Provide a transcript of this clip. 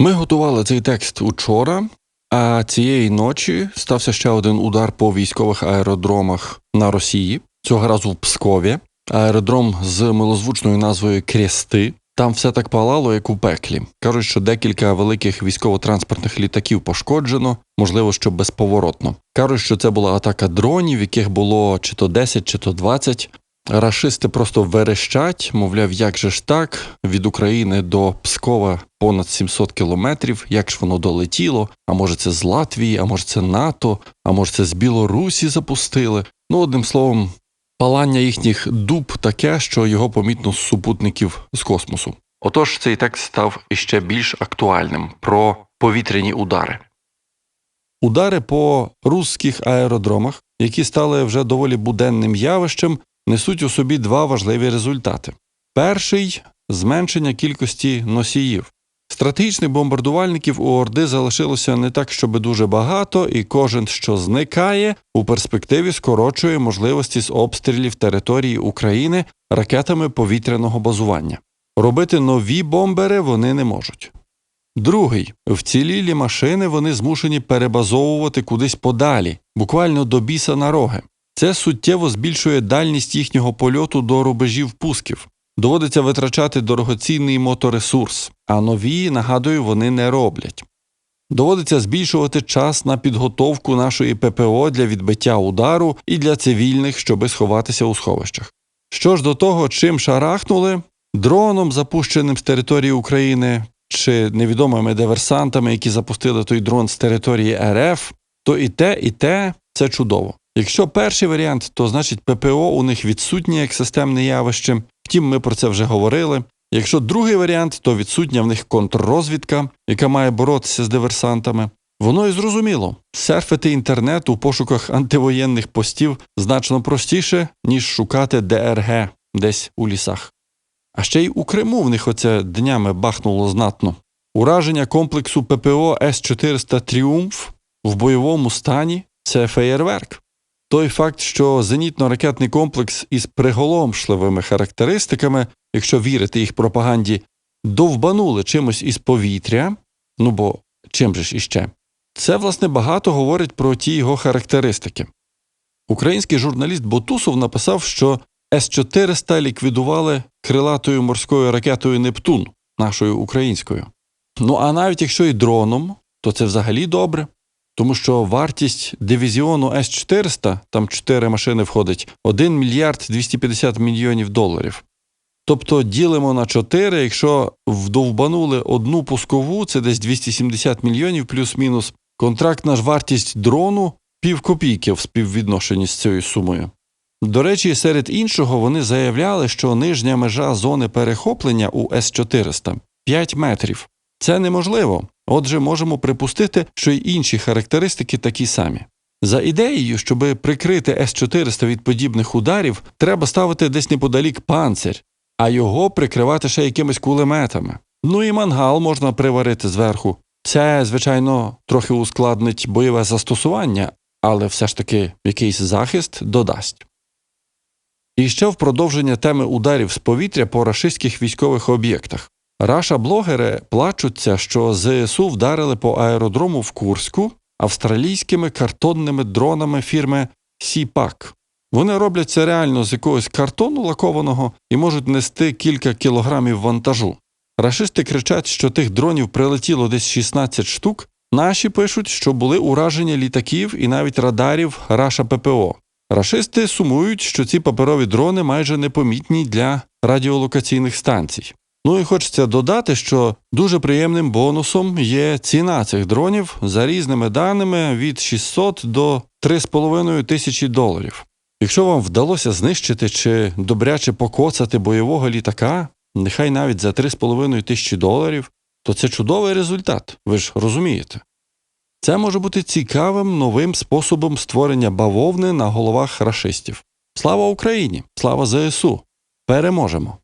Ми готували цей текст учора, а цієї ночі стався ще один удар по військових аеродромах на Росії, цього разу в Пскові. Аеродром з милозвучною назвою Крести. Там все так палало, як у пеклі. Кажуть, що декілька великих військово-транспортних літаків пошкоджено, можливо, що безповоротно. Кажуть, що це була атака дронів, яких було чи то 10, чи то 20. Рашисти просто верещать, мовляв, як же ж так, від України до Пскова понад 700 кілометрів, як ж воно долетіло, а може це з Латвії, а може це НАТО, а може це з Білорусі запустили. Ну, одним словом, палання їхніх дуб таке, що його помітно з супутників з космосу. Отож, цей текст став іще більш актуальним про повітряні удари. Удари по русських аеродромах, які стали вже доволі буденним явищем, несуть у собі два важливі результати. Перший зменшення кількості носіїв. Стратегічних бомбардувальників у Орди залишилося не так, щоб дуже багато, і кожен, що зникає, у перспективі скорочує можливості з обстрілів території України ракетами повітряного базування. Робити нові бомбери вони не можуть. Другий вцілілі машини вони змушені перебазовувати кудись подалі, буквально до біса на роги. Це суттєво збільшує дальність їхнього польоту до рубежів пусків. Доводиться витрачати дорогоцінний моторесурс, а нові, нагадую, вони не роблять. Доводиться збільшувати час на підготовку нашої ППО для відбиття удару і для цивільних, щоби сховатися у сховищах. Що ж до того, чим шарахнули, дроном, запущеним з території України, чи невідомими диверсантами, які запустили той дрон з території РФ, то і те, і те це чудово. Якщо перший варіант, то значить ППО у них відсутнє як системне явище. Втім, ми про це вже говорили. Якщо другий варіант, то відсутня в них контррозвідка, яка має боротися з диверсантами. Воно і зрозуміло, серфити інтернет у пошуках антивоєнних постів значно простіше, ніж шукати ДРГ десь у лісах. А ще й у Криму в них оце днями бахнуло знатно. Ураження комплексу ППО С-400 Тріумф в бойовому стані це феєрверк. Той факт, що зенітно-ракетний комплекс із приголомшливими характеристиками, якщо вірити їх пропаганді, довбанули чимось із повітря, ну бо чим же ж іще, це, власне, багато говорить про ті його характеристики. Український журналіст Ботусов написав, що С-400 ліквідували крилатою морською ракетою Нептун, нашою українською. Ну а навіть якщо і дроном, то це взагалі добре. Тому що вартість дивізіону С-400, там 4 машини входить, 1 мільярд 250 мільйонів доларів. Тобто ділимо на 4, якщо вдовбанули одну пускову, це десь 270 мільйонів плюс-мінус. Контрактна ж вартість дрону пів копійки в співвідношенні з цією сумою. До речі, серед іншого вони заявляли, що нижня межа зони перехоплення у С-400 5 метрів. Це неможливо. Отже, можемо припустити, що й інші характеристики такі самі. За ідеєю, щоб прикрити С-400 від подібних ударів, треба ставити десь неподалік панцир, а його прикривати ще якимись кулеметами. Ну і мангал можна приварити зверху. Це, звичайно, трохи ускладнить бойове застосування, але все ж таки якийсь захист додасть. І ще в продовження теми ударів з повітря по рашистських військових об'єктах. Раша-блогери плачуться, що ЗСУ вдарили по аеродрому в Курську австралійськими картонними дронами фірми Сіпак. Вони роблять це реально з якогось картону лакованого і можуть нести кілька кілограмів вантажу. Рашисти кричать, що тих дронів прилетіло десь 16 штук. Наші пишуть, що були ураження літаків і навіть радарів Раша ППО. Рашисти сумують, що ці паперові дрони майже непомітні для радіолокаційних станцій. Ну і хочеться додати, що дуже приємним бонусом є ціна цих дронів за різними даними від 600 до 3,5 тисячі доларів. Якщо вам вдалося знищити чи добряче покоцати бойового літака, нехай навіть за 3,5 тисячі доларів, то це чудовий результат, ви ж розумієте. Це може бути цікавим новим способом створення бавовни на головах рашистів. Слава Україні! Слава ЗСУ! Переможемо!